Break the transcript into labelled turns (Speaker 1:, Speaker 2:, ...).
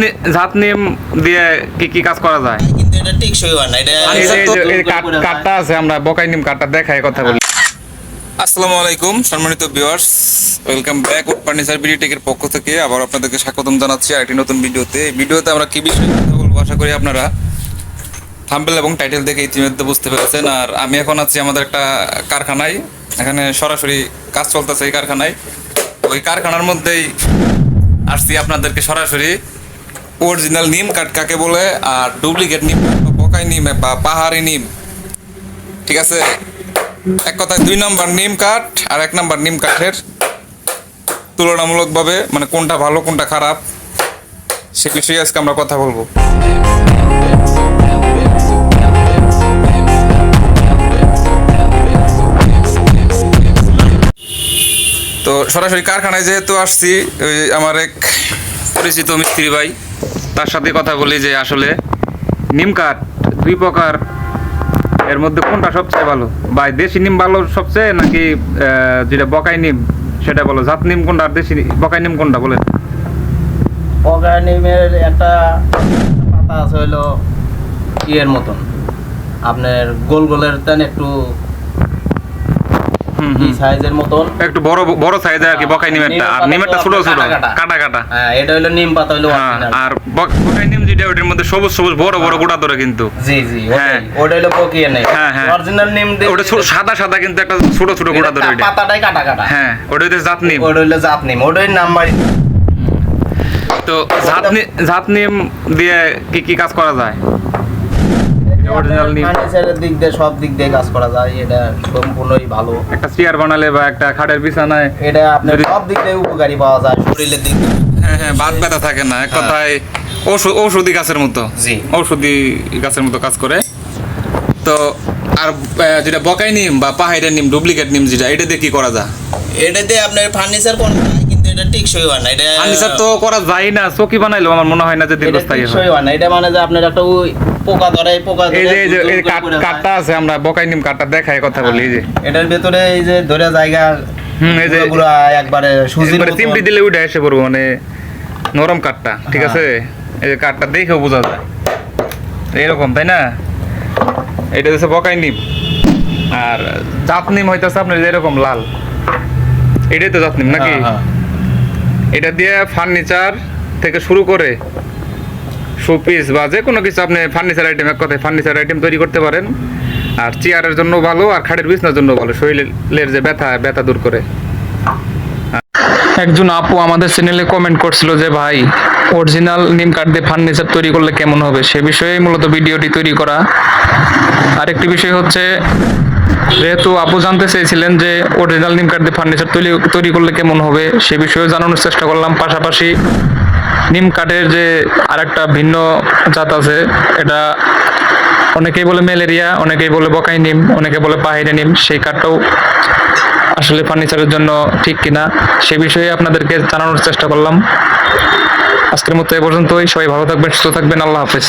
Speaker 1: নি- ঝাঁত দিয়ে কি কি কাজ করা যায়?
Speaker 2: কিন্তু এটা টেকসই হয় না এটা
Speaker 1: কাঠটা আছে আমরা বকাই নিম কাঠটা দেখাই কথা বলি। আসসালামু আলাইকুম সম্মানিত viewers welcome back wood furniture BD টেকের পক্ষ থেকে আবার আপনাদেরকে স্বাগতম জানাচ্ছি আরেকটি নতুন ভিডিওতে। এই ভিডিওতে আমরা কি বিষয়ে কথা বলব আশা করি আপনারা থাম্বেল এবং টাইটেল দেখে ইতিমধ্যে বুঝতে পেরেছেন। আর আমি এখন আছি আমাদের একটা কারখানায় এখানে সরাসরি কাজ চলতেছে এই কারখানায়। ওই কারখানার মধ্যেই আসছি আপনাদেরকে সরাসরি। অরিজিনাল নিম কাঠ কাকে বলে, আর ডুপ্লিকেট নিম বা বকাই নিম, বা পাহাড়ি নিম। ঠিক আছে? এক কথায় দুই নম্বর নিম কাঠ আর এক নম্বর নিম কাঠের তুলনামূলকভাবে মানে কোনটা ভালো, কোনটা খারাপ, সে বিষয়ে আজকে আমরা কথা বলব। তো সরাসরি কারখানায় যেহেতু আসছি, ওই আমার এক পরিচিত মিস্ত্রি ভাই। তার সাথে কথা বলি যে আসলে নিম কাঠ দুই প্রকার। এর মধ্যে কোনটা সবচেয়ে ভালো? ভাই, দেশি নিম ভালো সবচেয়ে নাকি যেটা বকাই নিম, সেটা বলো? জাত নিম কোনটা আর দেশি বকাই নিম কোনটা বলে
Speaker 2: অর্গানিমের একটা পাতা আছে হইল ইয়ের মতন। আপনার গোল গোলের তেন একটু
Speaker 1: হুম,
Speaker 2: সাইজের মতন।
Speaker 1: একটু বড় বড় সাইজের আর কি বকাই নিমেরটা। আর নিমেরটা ছোট ছোট।
Speaker 2: কাটা কাটা।
Speaker 1: কাটা কাটা।
Speaker 2: হ্যাঁ এটা হইল নিম পাতা হইল
Speaker 1: হ্যাঁ, আর বকাই নিম যেটা ওটার মধ্যে সবুজ সবুজ বড় বড় গোটা ধরে কিন্তু।
Speaker 2: জি জি
Speaker 1: হ্যাঁ।
Speaker 2: ওটা হইল পকিয়ে নেই
Speaker 1: হ্যাঁ, হ্যাঁ।
Speaker 2: অরিজিনাল নিম
Speaker 1: ওটা সাদা সাদা কিন্তু একটা ছোট ছোট গোটা ধরে ওইটা
Speaker 2: পাতাটাই কাটা কাটা।
Speaker 1: হ্যাঁ ওটা হচ্ছে জাত নিম।
Speaker 2: ওটা হইল জাত নিম। ওটাই নাম্বার
Speaker 1: তো জাত নিম দিয়ে কি কি কাজ করা যায়।
Speaker 2: ফার্নিচারের দিক দিয়ে সব দিক দিয়ে কাজ করা যায় এটা সম্পূর্ণই ভালো।
Speaker 1: একটা চেয়ার বানালে বা একটা খাটের বিছানায়
Speaker 2: এটা আপনার সব দিক দিয়ে উপকারী পাওয়া যায় শরীরের দিক
Speaker 1: হ্যাঁ হ্যাঁ বাদ ব্যথা থাকে না। এক কথায় ঔষধ ঔষধি গাছের মতো।
Speaker 2: জি।
Speaker 1: ঔষধি গাছের মতো কাজ করে। তো আর যেটা বকাই নিম বা পাহাড়ের নিম ডুপ্লিকেট নিম যেটা এটা দিয়ে কি করা যায়?
Speaker 2: এটাতে আপনার ফার্নিচার যায় কিন্তু এটা টেকসই হয় না এটা
Speaker 1: ফার্নিচার তো করা যায় না চকি বানাইলো আমার মনে হয় না যে দীর্ঘস্থায়ী হয়
Speaker 2: টেকসই হয় না এটা মানে যে আপনার একটা ওই পোকা ধরে পোকা
Speaker 1: এই
Speaker 2: ধরে
Speaker 1: যে এই যে। কাঠটা আছে আমরা বকাই নিম কাঠটা দেখাই কথা বলি এই যে
Speaker 2: এটার ভেতরে এই যে ধরে জায়গা
Speaker 1: হুম, এই যে-
Speaker 2: গুলো একবারে
Speaker 1: একবারে
Speaker 2: মতন।
Speaker 1: চিমটি দিলে উঠে এসে পড়ব মানে নরম কাঠটা ঠিক
Speaker 2: হ্যাঁ।
Speaker 1: আছে এই যে কাঠটা দেখেও বোঝা যায় এরকম তাই না এটা হচ্ছে বকাই নিম আর জাত নিম হইতেছে আপনার এরকম লাল এটাই তো জাত নিম নাকি
Speaker 2: হ্যাঁ, হ্যাঁ।
Speaker 1: এটা দিয়ে ফার্নিচার থেকে শুরু করে শোপিস বা যে কোনো কিছু আপনি ফার্নিচার আইটেম এক কথায় ফার্নিচার আইটেম তৈরি করতে পারেন। আর চেয়ারের জন্য ভালো, আর খাটের বিছনার জন্য ভালো, শরীরের যে ব্যথা ব্যথা দূর করে। একজন আপু আমাদের চ্যানেলে কমেন্ট করছিল যে, ভাই অরিজিনাল নিম কাঠ দিয়ে ফার্নিচার তৈরি করলে কেমন হবে? সে বিষয়ে মূলত ভিডিওটি তৈরি করা। আরেকটি বিষয় হচ্ছে যেহেতু আপু জানতে চেয়েছিলেন যে অরিজিনাল নিম কাঠ দিয়ে ফার্নিচার তৈরি তৈরি করলে কেমন হবে, সে বিষয়েও জানানোর চেষ্টা করলাম। পাশাপাশি নিম কাঠের যে আরেকটা ভিন্ন জাত আছে, এটা অনেকেই বলে ম্যালেরিয়া, অনেকেই বলে বকাই নিম অনেকে বলে পাহাড়ি নিম সেই কাঠটাও আসলে ফার্নিচারের জন্য ঠিক কিনা, সে বিষয়ে আপনাদেরকে জানানোর চেষ্টা করলাম। আজকের মতো এ পর্যন্তই, সবাই ভালো থাকবেন, সুস্থ থাকবেন, আল্লাহ হাফেজ।